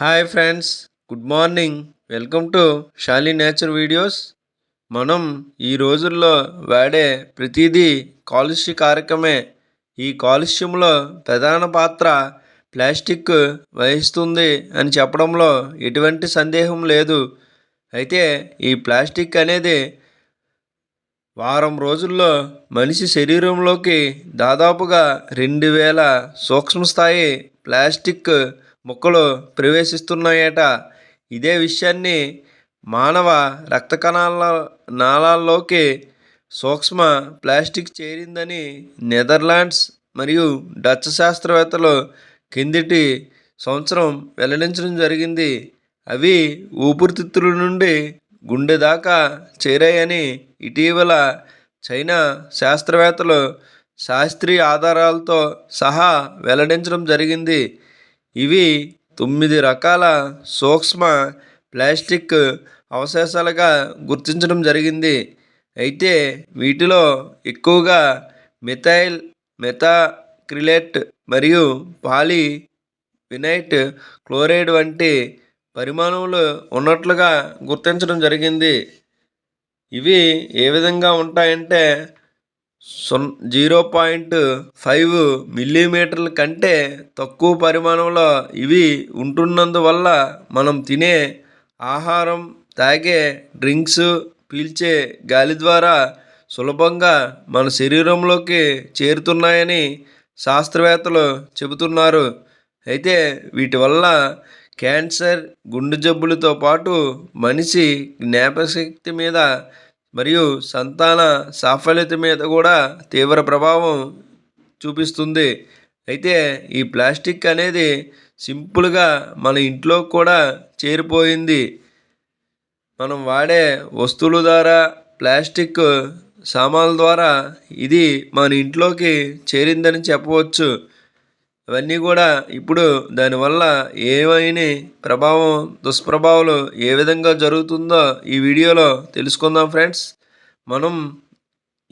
Hi friends good morning. Welcome to Shali nature videos. మనం ఈ రోజుల్లో వాడే ప్రతిదీ కాలుష్య కారకమే. ఈ కాలుష్యంలో ప్రధాన పాత్ర ప్లాస్టిక్ వహిస్తుంది అని చెప్పడంలో ఎటువంటి సందేహం లేదు. అయితే ఈ ప్లాస్టిక్ అనేది వారం రోజుల్లో మనిషి శరీరంలోకి దాదాపుగా రెండు వేల సూక్ష్మస్థాయి ప్లాస్టిక్ మొక్కలు ప్రవేశిస్తున్నాయట. ఇదే విషయాన్ని మానవ రక్త కణాల నాళాల్లోకి సూక్ష్మ ప్లాస్టిక్ చేరిందని నెదర్లాండ్స్ మరియు డచ్ శాస్త్రవేత్తలు కిందటి సంవత్సరం వెల్లడించడం జరిగింది. అవి ఊపిరితిత్తుల నుండి గుండె దాకా చేరాయని ఇటీవల చైనా శాస్త్రవేత్తలు శాస్త్రీయ ఆధారాలతో సహా వెల్లడించడం జరిగింది. ఇవి తొమ్మిది రకాల సూక్ష్మ ప్లాస్టిక్ అవశేషాలుగా గుర్తించడం జరిగింది. అయితే వీటిలో ఎక్కువగా మిథైల్ మెథాక్రిలేట్ మరియు పాలీ వినైట్ క్లోరైడ్ వంటి పరిమాణములు ఉన్నట్లుగా గుర్తించడం జరిగింది. ఇవి ఏ విధంగా ఉంటాయంటే సున్ జీరో పాయింట్ ఫైవ్ మిల్లీమీటర్ల కంటే తక్కువ పరిమాణంలో ఇవి ఉంటున్నందువల్ల మనం తినే ఆహారం తాగే డ్రింక్స్ పీల్చే గాలి ద్వారా సులభంగా మన శరీరంలోకి చేరుతున్నాయని శాస్త్రవేత్తలు చెబుతున్నారు. అయితే వీటి వల్ల క్యాన్సర్ గుండె జబ్బులతో పాటు మనిషి జ్ఞాపశక్తి మీద మరియు సంతాన సాఫల్యత మీద కూడా తీవ్ర ప్రభావం చూపిస్తుంది. అయితే ఈ ప్లాస్టిక్ అనేది సింపుల్గా మన ఇంట్లో కూడా చేరిపోయింది. మనం వాడే వస్తువుల ద్వారా ప్లాస్టిక్ సామాన్ల ద్వారా ఇది మన ఇంట్లోకి చేరిందని చెప్పవచ్చు. అవన్నీ కూడా ఇప్పుడు దానివల్ల ఏమైనా ప్రభావం దుష్ప్రభావాలు ఏ విధంగా జరుగుతుందో ఈ వీడియోలో తెలుసుకుందాం ఫ్రెండ్స్. మనం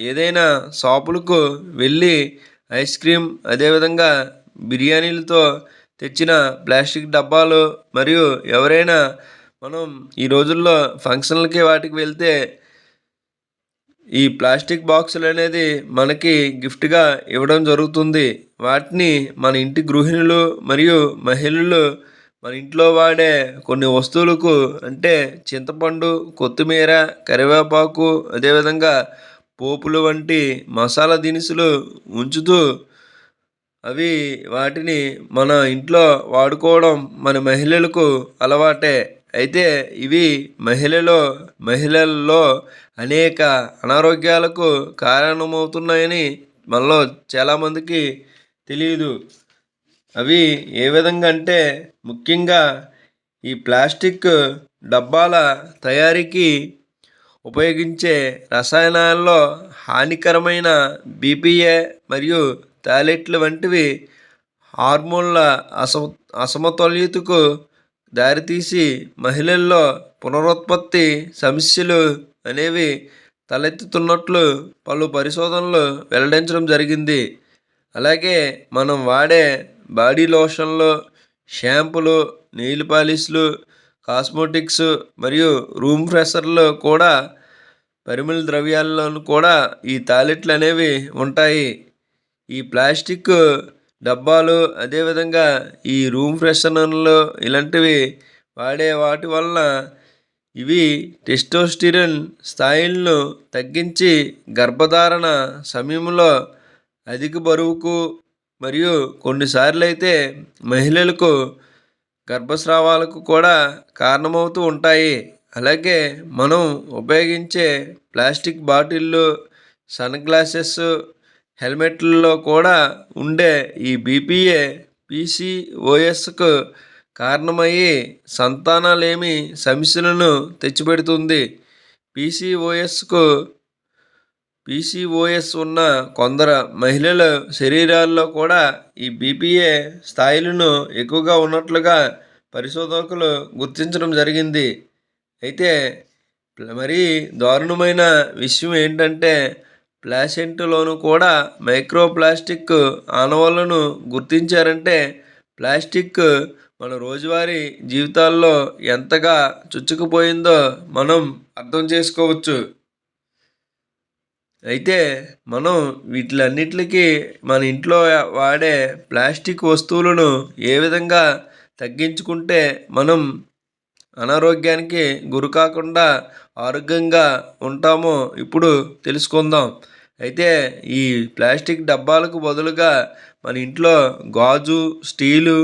ఏదైనా షాపులకు వెళ్ళి ఐస్ క్రీమ్ అదేవిధంగా బిర్యానీలతో తెచ్చిన ప్లాస్టిక్ డబ్బాలు మరియు ఎవరైనా మనం ఈ రోజుల్లో ఫంక్షన్లకి వాటికి వెళ్తే ఈ ప్లాస్టిక్ బాక్సులు అనేది మనకి గిఫ్ట్గా ఇవ్వడం జరుగుతుంది. వాటిని మన ఇంటి గృహిణులు మరియు మహిళలు మన ఇంట్లో వాడే కొన్ని వస్తువులకు అంటే చింతపండు కొత్తిమీర కరివేపాకు అదేవిధంగా పోపులు వంటి మసాలా దినుసులు ఉంచుతూ అవి వాటిని మన ఇంట్లో వాడుకోవడం మన మహిళలకు అలవాటే. అయితే ఇవి మహిళలో మహిళల్లో అనేక అనారోగ్యాలకు కారణమవుతున్నాయని మనలో చాలామందికి తెలియదు అవి ఏ విధంగా అంటే ముఖ్యంగా ఈ ప్లాస్టిక్ డబ్బాల తయారీకి ఉపయోగించే రసాయనాల్లో హానికరమైన బీపీఏ మరియు టాయిలెట్లు వంటివి హార్మోన్ల అస అసమతుల్యతకు దారితీసి మహిళల్లో పునరుత్పత్తి సమస్యలు అనేవి తలెత్తుతున్నట్లు పలు పరిశోధనలు వెల్లడించడం జరిగింది. అలాగే మనం వాడే బాడీ లోషన్లు షాంపులు నెయిల్ పాలిష్లు కాస్మోటిక్స్ మరియు రూమ్ ఫ్రెషర్లు కూడా పరిమళ ద్రవ్యాల్లోనూ కూడా ఈ టాయిలెట్లు అనేవి ఉంటాయి. ఈ ప్లాస్టిక్ డబ్బాలు అదేవిధంగా ఈ రూమ్ ఫ్రెషనర్లు ఇలాంటివి వాడే వాటి వలన ఇవి టెస్టోస్టిరిన్ స్థాయిలను తగ్గించి గర్భధారణ సమయంలో అధిక బరువుకు మరియు కొన్నిసార్లు అయితే మహిళలకు గర్భస్రావాలకు కూడా కారణమవుతూ ఉంటాయి. అలాగే మనం ఉపయోగించే ప్లాస్టిక్ బాటిళ్ళు సన్ గ్లాసెస్ హెల్మెట్లలో కూడా ఉండే ఈ బీపీఏ పీసీఓఎస్కు కారణమయ్యి సంతానలేమి సమస్యలను తెచ్చిపెడుతుంది. పీసీఓఎస్కు పీసీఓఎస్ ఉన్న కొందరు మహిళల శరీరాల్లో కూడా ఈ బీపీఏ స్థాయిలను ఎక్కువగా ఉన్నట్లుగా పరిశోధకులు గుర్తించడం జరిగింది. అయితే మరీ దారుణమైన విషయం ఏంటంటే ప్లాసెంట్లోను కూడా మైక్రో ప్లాస్టిక్ ఆనవాళ్ళను గుర్తించారంటే ప్లాస్టిక్ మన రోజువారీ జీవితాల్లో ఎంతగా చుచ్చుకుపోయిందో మనం అర్థం చేసుకోవచ్చు. అయితే మనం వీటిలన్నిటికీ మన ఇంట్లో వాడే ప్లాస్టిక్ వస్తువులను ఏ విధంగా తగ్గించుకుంటే మనం అనారోగ్యానికి గురి కాకుండా ఆరోగ్యంగా ఉంటామో ఇప్పుడు తెలుసుకుందాం. అయితే ఈ ప్లాస్టిక్ డబ్బాలకు బదులుగా మన ఇంట్లో గాజు స్టీలు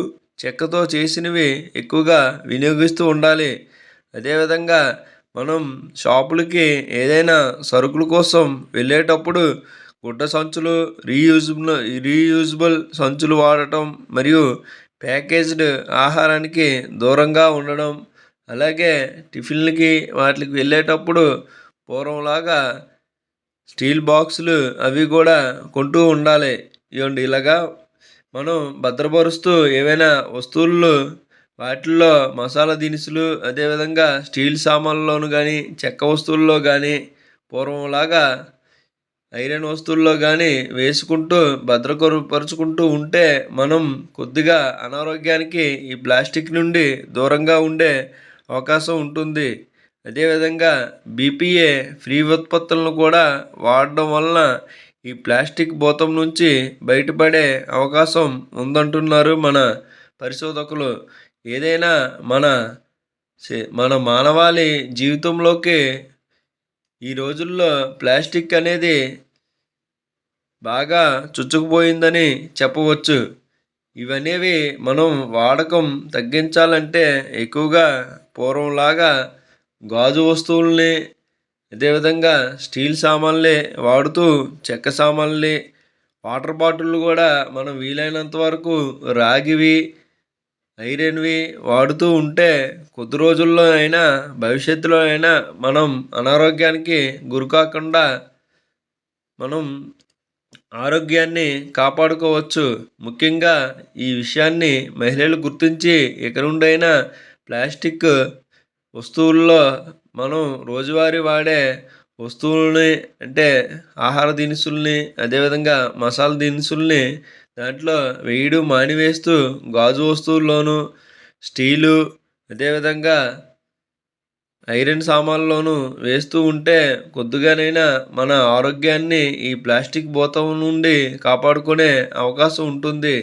చెక్కతో చేసినవి ఎక్కువగా వినియోగిస్తూ ఉండాలి. అదేవిధంగా మనం షాపులకి ఏదైనా సరుకుల కోసం వెళ్ళేటప్పుడు గుడ్డ సంచులు రీయూజబుల్ రీయూజబుల్ సంచులు వాడటం మరియు ప్యాకేజ్డ్ ఆహారానికి దూరంగా ఉండడం అలాగే టిఫిన్లకి వాటికి వెళ్ళేటప్పుడు పూర్వంలాగా స్టీల్ బాక్సులు అవి కూడా కొంటూ ఉండాలి. ఇవ్వండి ఇలాగా మనం భద్రపరుస్తూ ఏవైనా వస్తువులు వాటిల్లో మసాలా దినుసులు అదేవిధంగా స్టీల్ సామాన్లలోను కానీ చెక్క వస్తువుల్లో కానీ పూర్వంలాగా ఐరన్ వస్తువుల్లో కానీ వేసుకుంటూ భద్రపరుచుకుంటూ ఉంటే మనం కొద్దిగా అనారోగ్యానికి ఈ ప్లాస్టిక్ నుండి దూరంగా ఉండే అవకాశం ఉంటుంది. అదేవిధంగా బీపీఏ ఫ్రీ ఉత్పత్తులను కూడా వాడడం వలన ఈ ప్లాస్టిక్ భూతం నుంచి బయటపడే అవకాశం ఉందంటున్నారు మన పరిశోధకులు. ఏదైనా మన మన మానవాళి జీవితంలోకి ఈ రోజుల్లో ప్లాస్టిక్ అనేది బాగా చుచ్చుకుపోయిందని చెప్పవచ్చు. ఇవనేవి మనం వాడకం తగ్గించాలంటే ఎక్కువగా పూర్వంలాగా గాజు వస్తువుల్ని అదేవిధంగా స్టీల్ సామాన్లే వాడుతూ చెక్క సామాన్లే వాటర్ బాటిళ్ళు కూడా మనం వీలైనంత వరకు రాగివి ఐరన్వి వాడుతూ ఉంటే కొద్ది రోజుల్లో అయినా భవిష్యత్తులో అయినా మనం అనారోగ్యానికి గురికాకుండా మనం ఆరోగ్యాన్ని కాపాడుకోవచ్చు. ముఖ్యంగా ఈ విషయాన్ని మహిళలు గుర్తించి ఇక నుండైనా ప్లాస్టిక్ వస్తువుల్లో మనం రోజువారీ వాడే వస్తువులని అంటే ఆహార దినుసుల్ని అదేవిధంగా మసాలా దినుసుల్ని దాంట్లో వేయడం మానివేస్తూ గాజు వస్తువుల్లోనూ స్టీలు అదేవిధంగా ఐరన్ సామాన్లోనూ వేస్తూ ఉంటే కొద్దిగానైనా మన ఆరోగ్యాన్ని ఈ ప్లాస్టిక్ భూతం నుండి కాపాడుకునే అవకాశం ఉంటుంది.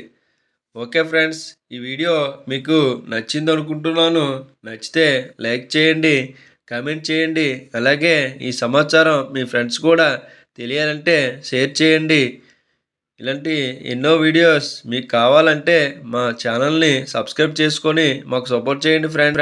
ఓకే ఫ్రెండ్స్ ఈ వీడియో మీకు నచ్చింది అనుకుంటున్నాను నచ్చితే లైక్ చేయండి కామెంట్ చేయండి అలాగే ఈ సమాచారం మీ ఫ్రెండ్స్ కూడా తెలియాలంటే షేర్ చేయండి. ఇలాంటి ఎన్నో వీడియోస్ మీకు కావాలంటే మా ఛానల్ని సబ్స్క్రైబ్ చేసుకొని మాకు సపోర్ట్ చేయండి ఫ్రెండ్.